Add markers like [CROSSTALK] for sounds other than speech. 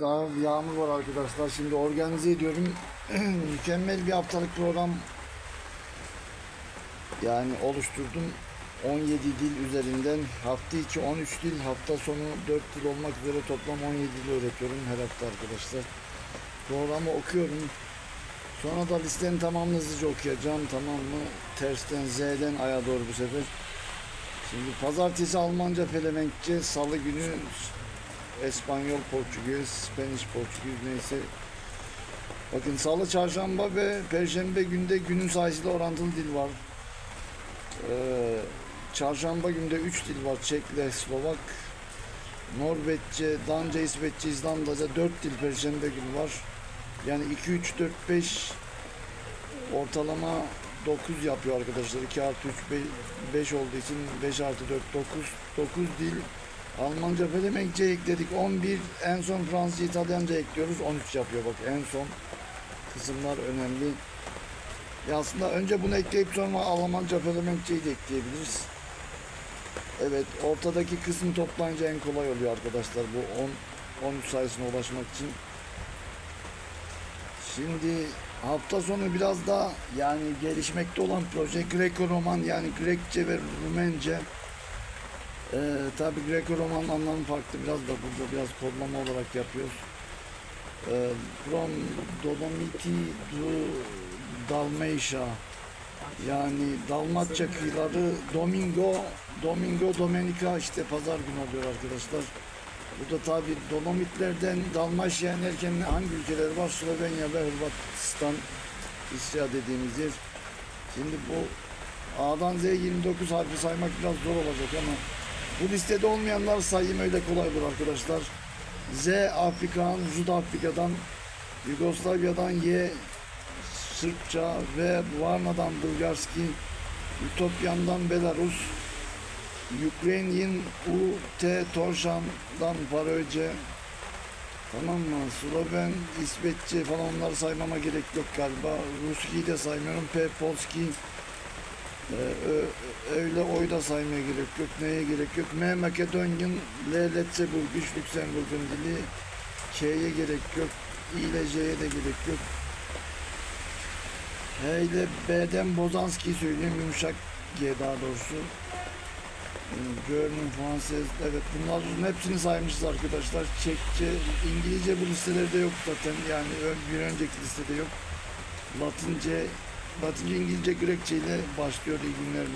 Daha yağmur var arkadaşlar. Şimdi organize ediyorum. [CLEARS THROAT] Mükemmel bir haftalık program yani oluşturdum. 17 dil üzerinden hafta içi 13 dil, hafta sonu 4 dil olmak üzere toplam 17 dil öğretiyorum her hafta arkadaşlar. Programı okuyorum. Sonra da listenin tamamını hızlıca okuyacağım tamam mı? Tersten Z'den A'ya doğru bu sefer. Şimdi pazartesi Almanca Felemenkçe, salı günü Espanyol, Portekiz, Spanish, Portekiz neyse. Bakın salı, çarşamba ve perşembe günde günün sayısıyla orantılı dil var. Ee, çarşamba günde 3 dil var. Çekle, Slovak, Norveççe, Danca, İsveççe, İzlandaca 4 dil perşembe günü var. Yani 2, 3, 4, 5 ortalama 9 yapıyor arkadaşlar. 2 artı 3, 5 olduğu için 5 artı 4, 9. 9 dil. Almanca Felemenkçe ekledik 11. En son Fransızca, İtalyanca ekliyoruz 13 yapıyor bak en son kısımlar önemli. Ya aslında önce bunu ekleyip sonra Almanca Felemenkçeyi de ekleyebiliriz. Evet ortadaki kısmı toplayınca en kolay oluyor arkadaşlar bu 10 13 sayısına ulaşmak için. Şimdi hafta sonu biraz da yani gelişmekte olan proje Greco-Roman yani Grekçe ve Rumence. Ee, Tabi Greco-Roman anlamı farklı biraz da burada biraz kodlama olarak yapıyoruz. Ee, from Dolomiti to Dalmatia yani Dalmatça kıyıları Domingo Domingo Domenica işte pazar günü oluyor arkadaşlar. Bu da tabi Dolomitlerden Dalmaçya inerken hangi ülkeler var? Slovenya ve Hırvatistan İsya dediğimiz yer. Şimdi bu A'dan Z 29 harfi saymak biraz zor olacak ama bu listede olmayanlar sayayım öyle kolay olur arkadaşlar. Z Afrika'dan, Jud Afrika'dan, Yugoslavya'dan Y Sırpça ve Varna'dan Bulgarski, Ütopyan'dan Belarus, Ukrainian U T Torshan'dan Faroece Tamam mı? Sloven, İsveççe falan onları saymama gerek yok galiba. Ruski'yi de saymıyorum. P Polski öyle oy da saymaya gerek yok. Neye gerek yok? M Makedonyan, L Letzeburg, Güç Lüksemburg'un dili. K'ye gerek yok. İ ile J'ye de gerek yok. H ile B'den Bozanski'yi söyleyeyim. Yumuşak G daha doğrusu. Görünüm Fransız, evet bunların hepsini saymışız arkadaşlar. Çekçe, İngilizce bu listelerde yok zaten yani bir önceki listede yok. Latince, Latince, İngilizce, Grekçe ile başlıyor iyi günler.